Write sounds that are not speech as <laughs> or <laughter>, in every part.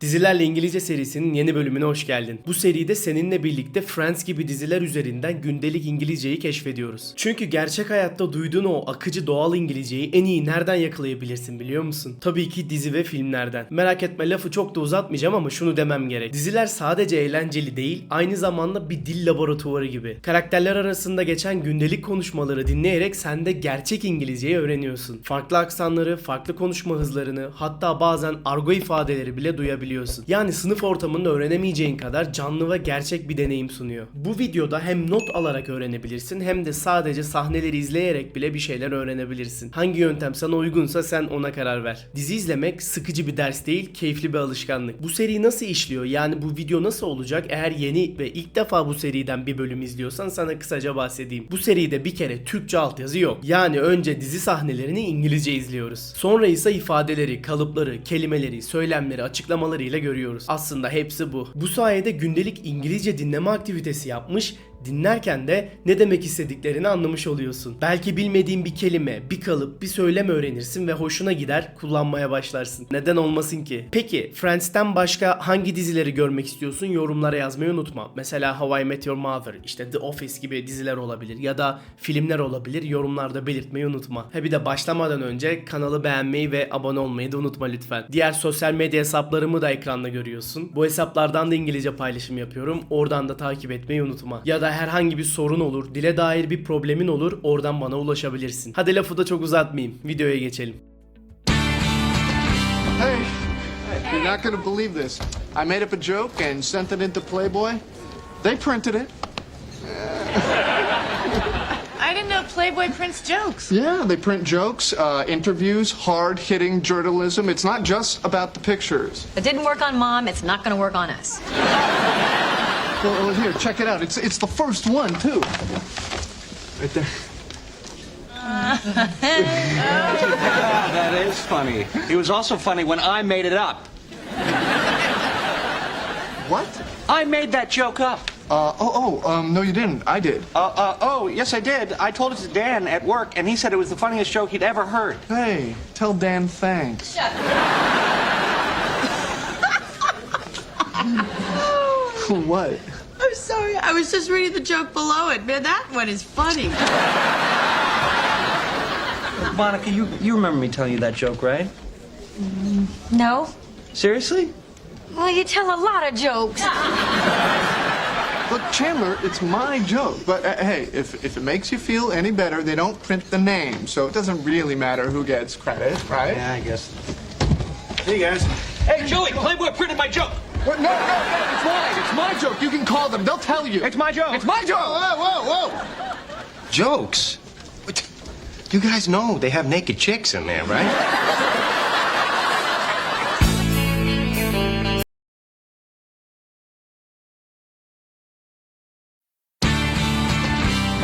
Dizilerle İngilizce serisinin yeni bölümüne hoş geldin. Bu seride seninle birlikte Friends gibi diziler üzerinden gündelik İngilizceyi keşfediyoruz. Çünkü gerçek hayatta duyduğun o akıcı doğal İngilizceyi en iyi nereden yakalayabilirsin biliyor musun? Tabii ki dizi ve filmlerden. Merak etme lafı çok da uzatmayacağım ama şunu demem gerek. Diziler sadece eğlenceli değil, aynı zamanda bir dil laboratuvarı gibi. Karakterler arasında geçen gündelik konuşmaları dinleyerek sen de gerçek İngilizceyi öğreniyorsun. Farklı aksanları, farklı konuşma hızlarını, hatta bazen argo ifadeleri bile duyabiliyorsun. Yani sınıf ortamında öğrenemeyeceğin kadar canlı ve gerçek bir deneyim sunuyor. Bu videoda hem not alarak öğrenebilirsin hem de sadece sahneleri izleyerek bile bir şeyler öğrenebilirsin. Hangi yöntem sana uygunsa sen ona karar ver. Dizi izlemek sıkıcı bir ders değil, keyifli bir alışkanlık. Bu seri nasıl işliyor? Yani bu video nasıl olacak? Eğer yeni ve ilk defa bu seriden bir bölüm izliyorsan sana kısaca bahsedeyim. Bu seride bir kere Türkçe altyazı yok. Yani önce dizi sahnelerini İngilizce izliyoruz. Sonra ise ifadeleri, kalıpları, kelimeleri, söylemleri, açıklamalarıyla görüyoruz. Aslında hepsi bu. Bu sayede gündelik İngilizce dinleme aktivitesi yapmış, dinlerken de ne demek istediklerini anlamış oluyorsun. Belki bilmediğin bir kelime, bir kalıp, bir söylem öğrenirsin ve hoşuna gider, kullanmaya başlarsın. Neden olmasın ki? Peki, Friends'ten başka hangi dizileri görmek istiyorsun? Yorumlara yazmayı unutma. Mesela How I Met Your Mother, işte The Office gibi diziler olabilir ya da filmler olabilir. Yorumlarda belirtmeyi unutma. Ha bir de başlamadan önce kanalı beğenmeyi ve abone olmayı da unutma lütfen. Diğer sosyal medya hesaplarımı da ekranda görüyorsun. Bu hesaplardan da İngilizce paylaşım yapıyorum. Oradan da takip etmeyi unutma. Ya da herhangi bir sorun olur, dile dair bir problemin olur, oradan bana ulaşabilirsin. Hadi lafı da çok uzatmayayım. Videoya geçelim. Hey, you're not gonna believe this. I made up a joke and sent it into Playboy. They printed it. <laughs> I didn't know Playboy prints jokes. Yeah, they print jokes, uh, interviews, hard-hitting journalism. It's not just about the pictures. It didn't work on mom, it's not gonna work on us. <laughs> Well, well, here, check it out. It's it's the first one too. Right there. <laughs> That is funny. It was also funny when I made it up. What? I made that joke up. Uh, oh, oh, um, no, you didn't. I did. Uh, uh, oh, yes, I did. I told it to Dan at work, and he said it was the funniest joke he'd ever heard. Hey, tell Dan thanks. <laughs> <laughs> what? I'm sorry. I was just reading the joke below it. Man, that one is funny. Monica, you, you remember me telling you that joke, right? No? Seriously? Well, you tell a lot of jokes. <laughs> Look, Chandler, it's my joke. But uh, hey, if, if it makes you feel any better, they don't print the name, so it doesn't really matter who gets credit, right? Yeah, I guess. Hey, guys. Hey, Joey, Playboy printed my joke. What? No, no, no, it's mine. It's my joke. You can call them. They'll tell you. It's my joke. It's my joke. Whoa, whoa, whoa. Jokes? What? You guys know they have naked chicks in there, right?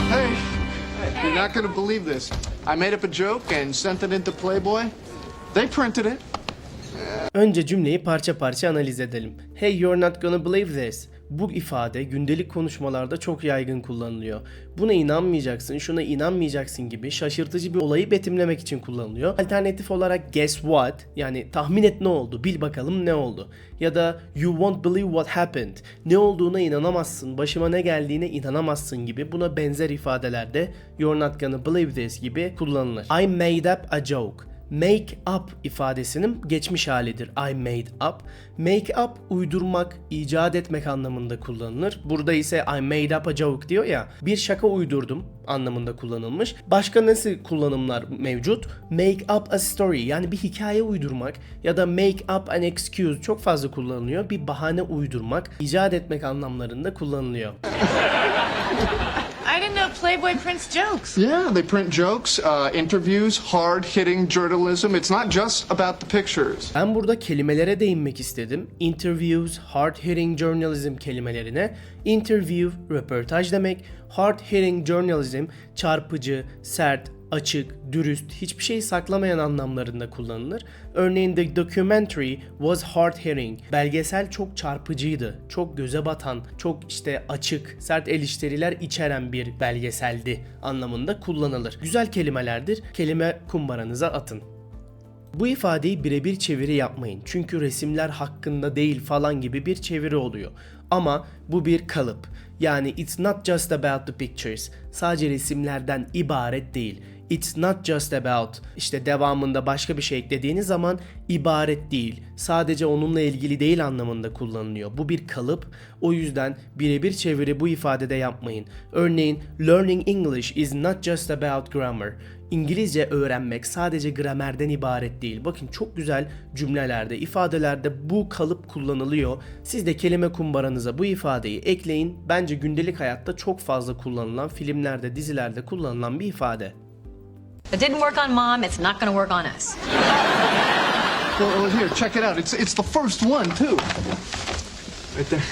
Hey, you're not gonna believe this. I made up a joke and sent it into Playboy. They printed it. Önce cümleyi parça parça analiz edelim. Hey you're not gonna believe this. Bu ifade gündelik konuşmalarda çok yaygın kullanılıyor. Buna inanmayacaksın, şuna inanmayacaksın gibi şaşırtıcı bir olayı betimlemek için kullanılıyor. Alternatif olarak guess what yani tahmin et ne oldu, bil bakalım ne oldu. Ya da you won't believe what happened. Ne olduğuna inanamazsın, başıma ne geldiğine inanamazsın gibi buna benzer ifadelerde you're not gonna believe this gibi kullanılır. I made up a joke. Make up ifadesinin geçmiş halidir. I made up. Make up uydurmak, icat etmek anlamında kullanılır. Burada ise I made up a joke diyor ya. Bir şaka uydurdum anlamında kullanılmış. Başka nasıl kullanımlar mevcut? Make up a story yani bir hikaye uydurmak ya da make up an excuse çok fazla kullanılıyor. Bir bahane uydurmak, icat etmek anlamlarında kullanılıyor. <laughs> I didn't know Playboy prints jokes. Yeah, they print jokes, uh, interviews, hard-hitting journalism. It's not just about the pictures. Ben burada kelimelere değinmek istedim. Interviews, hard hitting journalism kelimelerine. Interview, röportaj demek. Hard hitting journalism, çarpıcı, sert, açık, dürüst, hiçbir şey saklamayan anlamlarında kullanılır. Örneğin the documentary was hard hitting. Belgesel çok çarpıcıydı, çok göze batan, çok işte açık, sert eleştiriler içeren bir belgeseldi anlamında kullanılır. Güzel kelimelerdir. Kelime kumbaranıza atın. Bu ifadeyi birebir çeviri yapmayın. Çünkü resimler hakkında değil falan gibi bir çeviri oluyor. Ama bu bir kalıp. Yani it's not just about the pictures. Sadece resimlerden ibaret değil. It's not just about işte devamında başka bir şey eklediğiniz zaman ibaret değil. Sadece onunla ilgili değil anlamında kullanılıyor. Bu bir kalıp. O yüzden birebir çeviri bu ifadede yapmayın. Örneğin learning English is not just about grammar. İngilizce öğrenmek sadece gramerden ibaret değil. Bakın çok güzel cümlelerde, ifadelerde bu kalıp kullanılıyor. Siz de kelime kumbaranıza bu ifadeyi ekleyin. Bence gündelik hayatta çok fazla kullanılan, filmlerde, dizilerde kullanılan bir ifade. It didn't work on mom, it's not gonna work on us. Well, well, here, check it out. It's it's the first one too. Right there.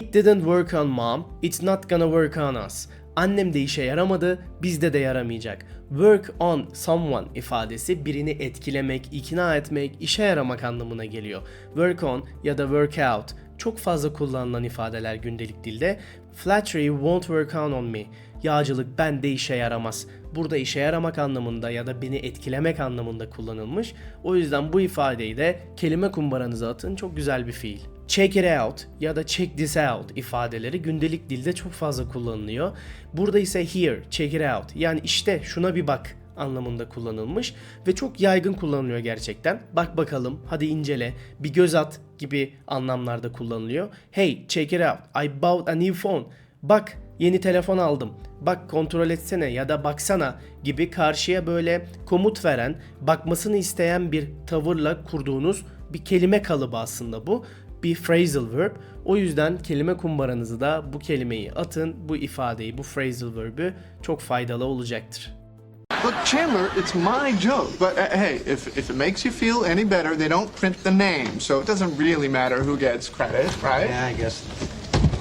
It didn't work on mom, it's not gonna work on us. Annem de işe yaramadı, bizde de yaramayacak. Work on someone ifadesi birini etkilemek, ikna etmek, işe yaramak anlamına geliyor. Work on ya da work out çok fazla kullanılan ifadeler gündelik dilde. Flattery won't work on on me. Yağcılık bende işe yaramaz. Burada işe yaramak anlamında ya da beni etkilemek anlamında kullanılmış. O yüzden bu ifadeyi de kelime kumbaranıza atın çok güzel bir fiil. Check it out ya da check this out ifadeleri gündelik dilde çok fazla kullanılıyor. Burada ise here, check it out yani işte şuna bir bak anlamında kullanılmış ve çok yaygın kullanılıyor gerçekten. Bak bakalım, hadi incele, bir göz at gibi anlamlarda kullanılıyor. Hey, check it out. I bought a new phone. Bak, yeni telefon aldım. Bak kontrol etsene ya da baksana gibi karşıya böyle komut veren, bakmasını isteyen bir tavırla kurduğunuz bir kelime kalıbı aslında bu bir phrasal verb. O yüzden kelime kumbaranızı da bu kelimeyi atın, bu ifadeyi, bu phrasal verb'ü çok faydalı olacaktır. Look, Chandler, it's my joke. But uh, hey, if if it makes you feel any better, they don't print the name, so it doesn't really matter who gets credit, right? Yeah, I guess.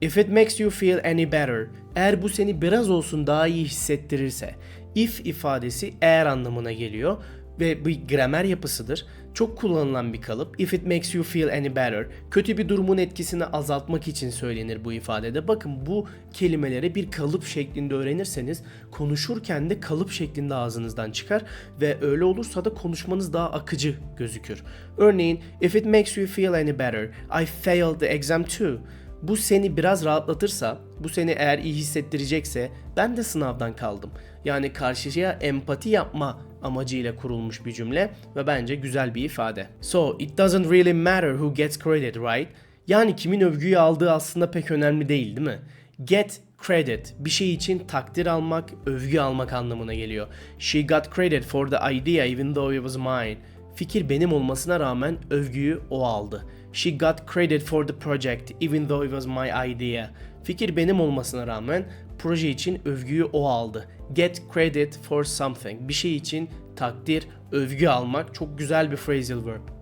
If it makes you feel any better, eğer bu seni biraz olsun daha iyi hissettirirse, if ifadesi eğer anlamına geliyor ve bir gramer yapısıdır. Çok kullanılan bir kalıp. If it makes you feel any better, kötü bir durumun etkisini azaltmak için söylenir bu ifadede. Bakın bu kelimeleri bir kalıp şeklinde öğrenirseniz konuşurken de kalıp şeklinde ağzınızdan çıkar ve öyle olursa da konuşmanız daha akıcı gözükür. Örneğin, if it makes you feel any better, I failed the exam too. Bu seni biraz rahatlatırsa, bu seni eğer iyi hissettirecekse ben de sınavdan kaldım. Yani karşıya empati yapma amacıyla kurulmuş bir cümle ve bence güzel bir ifade. So, it doesn't really matter who gets credit, right? Yani kimin övgüyü aldığı aslında pek önemli değil, değil mi? Get credit bir şey için takdir almak, övgü almak anlamına geliyor. She got credit for the idea even though it was mine. Fikir benim olmasına rağmen övgüyü o aldı. She got credit for the project even though it was my idea. Fikir benim olmasına rağmen proje için övgüyü o aldı. Get credit for something. Bir şey için takdir, övgü almak çok güzel bir phrasal verb.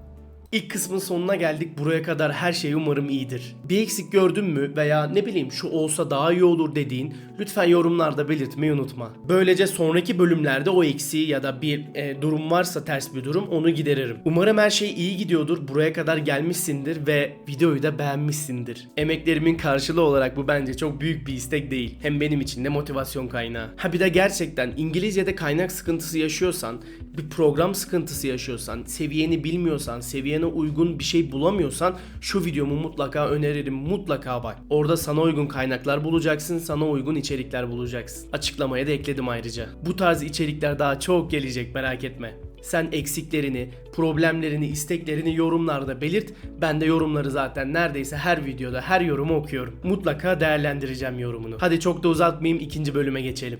İlk kısmın sonuna geldik. Buraya kadar her şey umarım iyidir. Bir eksik gördün mü veya ne bileyim şu olsa daha iyi olur dediğin lütfen yorumlarda belirtmeyi unutma. Böylece sonraki bölümlerde o eksiği ya da bir e, durum varsa ters bir durum onu gideririm. Umarım her şey iyi gidiyordur. Buraya kadar gelmişsindir ve videoyu da beğenmişsindir. Emeklerimin karşılığı olarak bu bence çok büyük bir istek değil. Hem benim için de motivasyon kaynağı. Ha bir de gerçekten İngilizce'de kaynak sıkıntısı yaşıyorsan, bir program sıkıntısı yaşıyorsan, seviyeni bilmiyorsan, seviyene uygun bir şey bulamıyorsan şu videomu mutlaka öneririm. Mutlaka bak. Orada sana uygun kaynaklar bulacaksın, sana uygun içerikler bulacaksın. Açıklamaya da ekledim ayrıca. Bu tarz içerikler daha çok gelecek merak etme. Sen eksiklerini, problemlerini, isteklerini yorumlarda belirt. Ben de yorumları zaten neredeyse her videoda, her yorumu okuyorum. Mutlaka değerlendireceğim yorumunu. Hadi çok da uzatmayayım ikinci bölüme geçelim.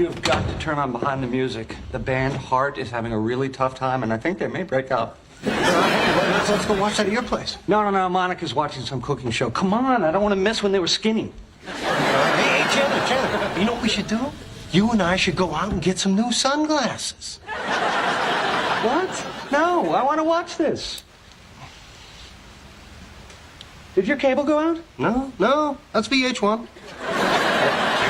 You've got to turn on behind the music. The band Heart is having a really tough time, and I think they may break up. Let's, let's go watch that at your place. No, no, no. Monica's watching some cooking show. Come on, I don't want to miss when they were skinny. Hey, hey, Chandler, you know what we should do? You and I should go out and get some new sunglasses. What? No, I want to watch this. Did your cable go out? No, no, that's VH1.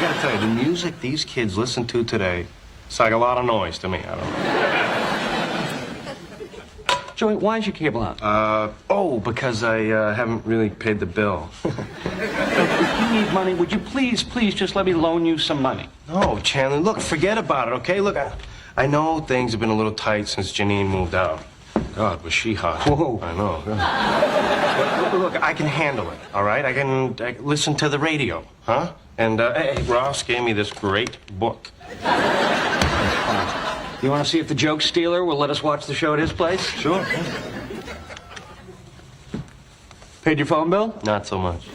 I gotta tell you, the music these kids listen to today, it's like a lot of noise to me. I don't know. <laughs> Joey, why is your cable out? Uh, oh, because I uh, haven't really paid the bill. <laughs> If you need money, would you please, please just let me loan you some money? No, Chandler, look, forget about it, okay? Look, I, I know things have been a little tight since Janine moved out. God, was she hot. Whoa. I know. Look, I can handle it, all right? I can, I listen to the radio, huh? And, uh, hey, Ross gave me this great book. You want to see if the joke stealer will let us watch the show at his place? Sure. Paid your phone bill? Not so much.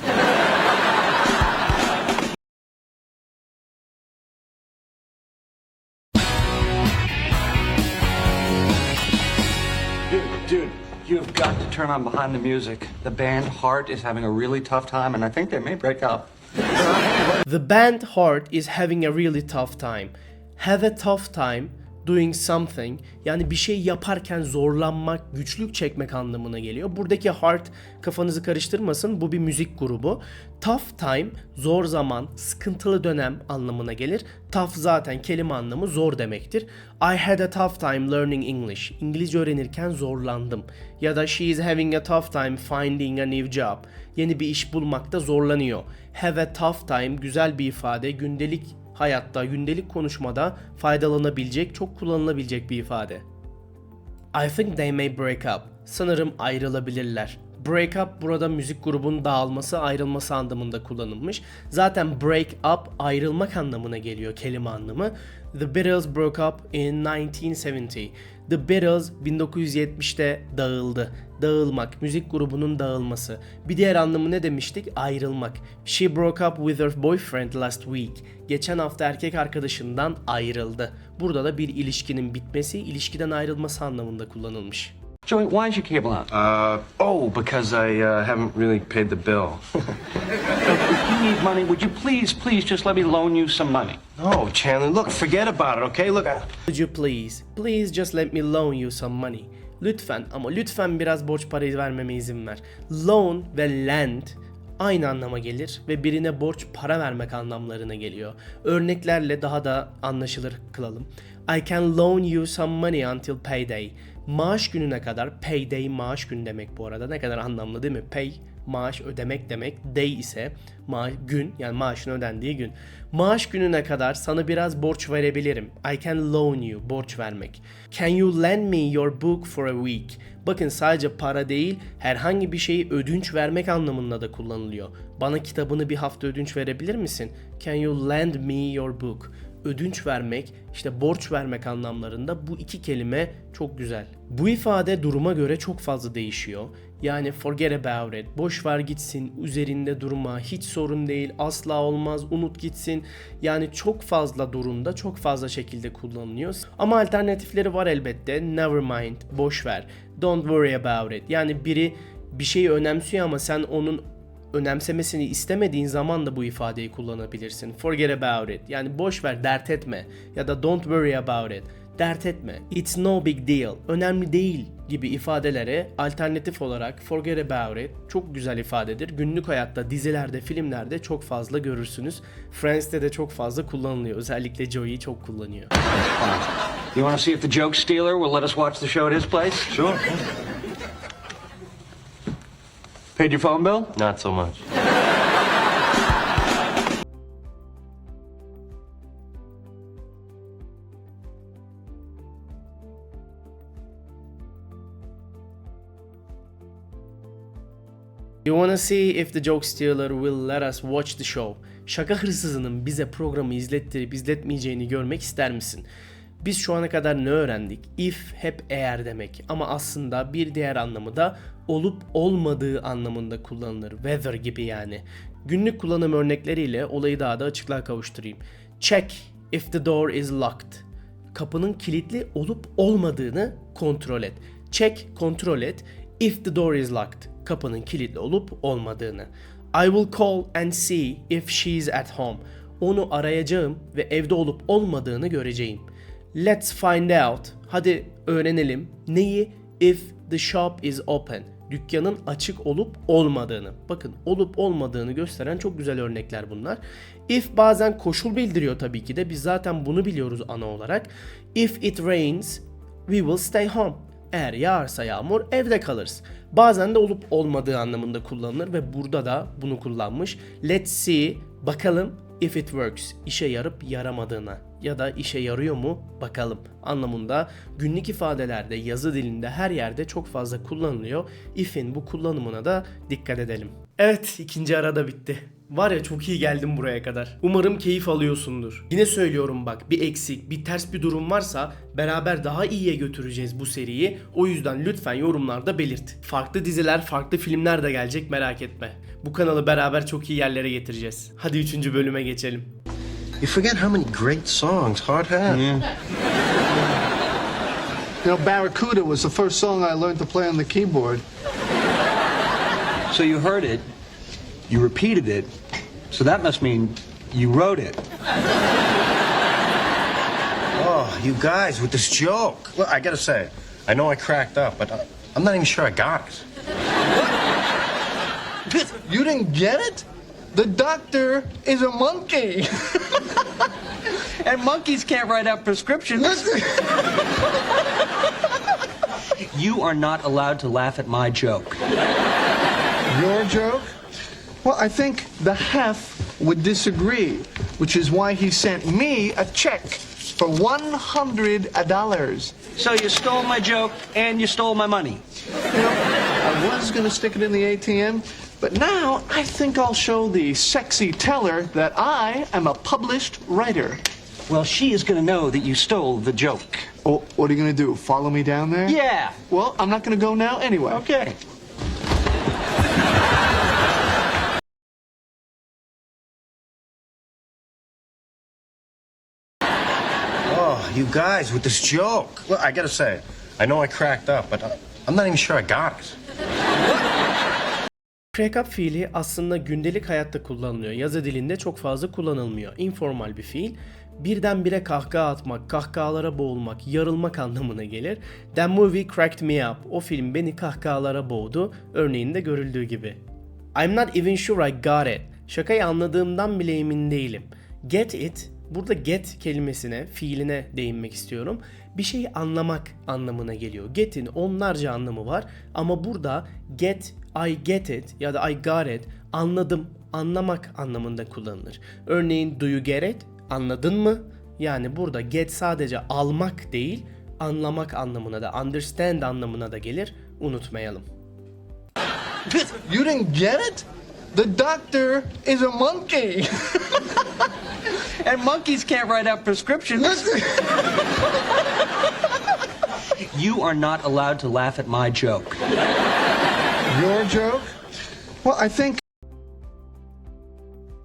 Turn on behind the music. The band Heart is having a really tough time, and I think they may break up. The band Heart is having a really tough time. Have a tough time doing something yani bir şey yaparken zorlanmak, güçlük çekmek anlamına geliyor. Buradaki Heart kafanızı karıştırmasın bu bir müzik grubu. Tough time zor zaman, sıkıntılı dönem anlamına gelir. Tough zaten kelime anlamı zor demektir. I had a tough time learning English. İngilizce öğrenirken zorlandım. Ya da she is having a tough time finding a new job. Yeni bir iş bulmakta zorlanıyor. Have a tough time güzel bir ifade. Gündelik hayatta, gündelik konuşmada faydalanabilecek, çok kullanılabilecek bir ifade. I think they may break up. Sanırım ayrılabilirler. Break up burada müzik grubunun dağılması, ayrılması anlamında kullanılmış. Zaten break up ayrılmak anlamına geliyor kelime anlamı. The Beatles broke up in 1970. The Beatles 1970'te dağıldı. Dağılmak, müzik grubunun dağılması. Bir diğer anlamı ne demiştik? Ayrılmak. She broke up with her boyfriend last week. Geçen hafta erkek arkadaşından ayrıldı. Burada da bir ilişkinin bitmesi, ilişkiden ayrılması anlamında kullanılmış. Joey, why is your cable on? Uh, oh, because I uh, haven't really paid the bill. <laughs> if you need money, would you please, please just let me loan you some money? no, Chandler, look, forget about it, okay? Look, I, Would you please? Please just let me loan you some money. Lütfen ama lütfen biraz borç parayı vermeme izin ver. Loan ve lend aynı anlama gelir ve birine borç para vermek anlamlarına geliyor. Örneklerle daha da anlaşılır kılalım. I can loan you some money until payday. Maaş gününe kadar payday maaş günü demek bu arada. Ne kadar anlamlı değil mi? Pay maaş ödemek demek. Day ise ma gün yani maaşın ödendiği gün. Maaş gününe kadar sana biraz borç verebilirim. I can loan you borç vermek. Can you lend me your book for a week? Bakın sadece para değil herhangi bir şeyi ödünç vermek anlamında da kullanılıyor. Bana kitabını bir hafta ödünç verebilir misin? Can you lend me your book? Ödünç vermek, işte borç vermek anlamlarında bu iki kelime çok güzel. Bu ifade duruma göre çok fazla değişiyor. Yani forget about it, boş ver gitsin, üzerinde durma, hiç sorun değil, asla olmaz, unut gitsin. Yani çok fazla durumda, çok fazla şekilde kullanılıyor. Ama alternatifleri var elbette. Never mind, boş ver. Don't worry about it. Yani biri bir şeyi önemsiyor ama sen onun önemsemesini istemediğin zaman da bu ifadeyi kullanabilirsin. Forget about it. Yani boş ver, dert etme. Ya da don't worry about it. Dert etme. It's no big deal. Önemli değil gibi ifadelere alternatif olarak forget about it çok güzel ifadedir. Günlük hayatta, dizilerde, filmlerde çok fazla görürsünüz. Friends'te de çok fazla kullanılıyor. Özellikle Joey çok kullanıyor. You want to see if the joke stealer will let us watch the show at his place? sure. Paid your phone bill? Not so much. You wanna see if the joke stealer will let us watch the show? Şaka hırsızının bize programı izlettirip izletmeyeceğini görmek ister misin? Biz şu ana kadar ne öğrendik? If hep eğer demek ama aslında bir diğer anlamı da olup olmadığı anlamında kullanılır. Whether gibi yani. Günlük kullanım örnekleriyle olayı daha da açıklığa kavuşturayım. Check if the door is locked. Kapının kilitli olup olmadığını kontrol et. Check, kontrol et. If the door is locked. Kapının kilitli olup olmadığını. I will call and see if she's at home. Onu arayacağım ve evde olup olmadığını göreceğim. Let's find out. Hadi öğrenelim. Neyi? If the shop is open. Dükkanın açık olup olmadığını. Bakın olup olmadığını gösteren çok güzel örnekler bunlar. If bazen koşul bildiriyor tabii ki de. Biz zaten bunu biliyoruz ana olarak. If it rains, we will stay home. Eğer yağarsa yağmur evde kalırız. Bazen de olup olmadığı anlamında kullanılır ve burada da bunu kullanmış. Let's see bakalım if it works işe yarıp yaramadığına ya da işe yarıyor mu bakalım anlamında günlük ifadelerde yazı dilinde her yerde çok fazla kullanılıyor. If'in bu kullanımına da dikkat edelim. Evet ikinci ara da bitti. Var ya çok iyi geldim buraya kadar. Umarım keyif alıyorsundur. Yine söylüyorum bak bir eksik, bir ters bir durum varsa beraber daha iyiye götüreceğiz bu seriyi. O yüzden lütfen yorumlarda belirt. Farklı diziler, farklı filmler de gelecek merak etme. Bu kanalı beraber çok iyi yerlere getireceğiz. Hadi 3. bölüme geçelim. You forget how many great songs Hart had. You know, Barracuda was the first song I learned to play on the keyboard. So you heard it, you repeated it, so that must mean you wrote it. Oh, you guys with this joke. Well, I gotta say, I know I cracked up, but I- I'm not even sure I got it. You didn't get it? The doctor is a monkey. And monkeys can't write out prescriptions. you are not allowed to laugh at my joke. Your joke? Well, I think the Hef would disagree, which is why he sent me a check for $100. So you stole my joke and you stole my money. You know, I was going to stick it in the ATM, but now I think I'll show the sexy teller that I am a published writer. Well, she is going to know that you stole the joke. Oh, what are you going to do? Follow me down there? Yeah. Well, I'm not going to go now anyway. Okay. You guys with this joke. Well, I gotta say, I know I cracked up, but I'm not even sure I got it. Crack up fiili aslında gündelik hayatta kullanılıyor. Yazı dilinde çok fazla kullanılmıyor. Informal bir fiil. Birdenbire kahkaha atmak, kahkahalara boğulmak, yarılmak anlamına gelir. That movie cracked me up. O film beni kahkahalara boğdu. Örneğinde görüldüğü gibi. I'm not even sure I got it. Şakayı anladığımdan bile emin değilim. Get it Burada get kelimesine, fiiline değinmek istiyorum. Bir şeyi anlamak anlamına geliyor. Get'in onlarca anlamı var ama burada get, I get it ya da I got it anladım, anlamak anlamında kullanılır. Örneğin do you get it? Anladın mı? Yani burada get sadece almak değil, anlamak anlamına da, understand anlamına da gelir. Unutmayalım. You didn't get it? The doctor is a monkey. <laughs> And monkeys can't write out prescriptions. <laughs> you are not allowed to laugh at my joke. Your joke? Well, I think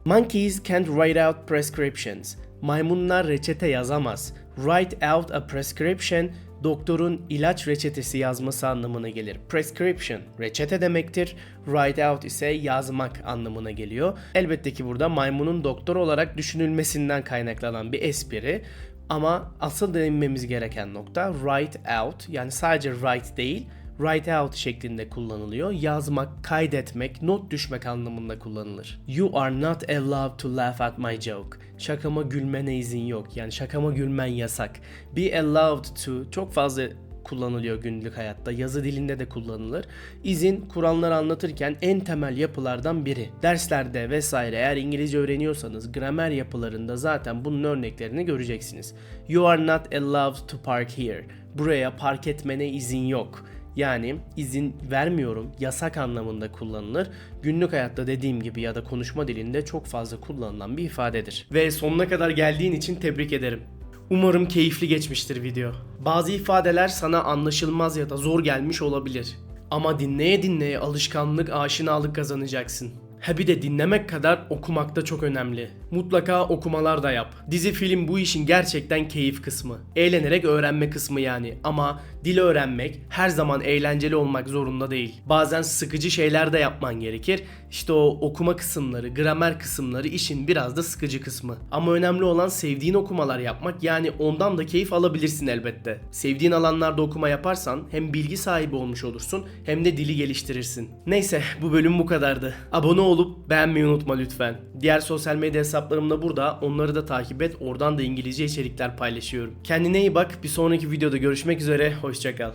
Monkeys can't write out prescriptions. Maymunlar reçete yazamaz. Write out a prescription doktorun ilaç reçetesi yazması anlamına gelir. Prescription reçete demektir. Write out ise yazmak anlamına geliyor. Elbette ki burada maymunun doktor olarak düşünülmesinden kaynaklanan bir espri. Ama asıl değinmemiz gereken nokta write out yani sadece write değil write out şeklinde kullanılıyor. Yazmak, kaydetmek, not düşmek anlamında kullanılır. You are not allowed to laugh at my joke. Şakama gülmene izin yok. Yani şakama gülmen yasak. Be allowed to çok fazla kullanılıyor günlük hayatta. Yazı dilinde de kullanılır. İzin Kur'anları anlatırken en temel yapılardan biri. Derslerde vesaire eğer İngilizce öğreniyorsanız gramer yapılarında zaten bunun örneklerini göreceksiniz. You are not allowed to park here. Buraya park etmene izin yok. Yani izin vermiyorum, yasak anlamında kullanılır. Günlük hayatta dediğim gibi ya da konuşma dilinde çok fazla kullanılan bir ifadedir. Ve sonuna kadar geldiğin için tebrik ederim. Umarım keyifli geçmiştir video. Bazı ifadeler sana anlaşılmaz ya da zor gelmiş olabilir. Ama dinleye dinleye alışkanlık, aşinalık kazanacaksın. Ha bir de dinlemek kadar okumak da çok önemli. Mutlaka okumalar da yap. Dizi film bu işin gerçekten keyif kısmı. Eğlenerek öğrenme kısmı yani. Ama dil öğrenmek her zaman eğlenceli olmak zorunda değil. Bazen sıkıcı şeyler de yapman gerekir. İşte o okuma kısımları, gramer kısımları işin biraz da sıkıcı kısmı. Ama önemli olan sevdiğin okumalar yapmak yani ondan da keyif alabilirsin elbette. Sevdiğin alanlarda okuma yaparsan hem bilgi sahibi olmuş olursun hem de dili geliştirirsin. Neyse bu bölüm bu kadardı. Abone olup beğenmeyi unutma lütfen. Diğer sosyal medya hesaplarım da burada. Onları da takip et. Oradan da İngilizce içerikler paylaşıyorum. Kendine iyi bak. Bir sonraki videoda görüşmek üzere. Hoşçakal.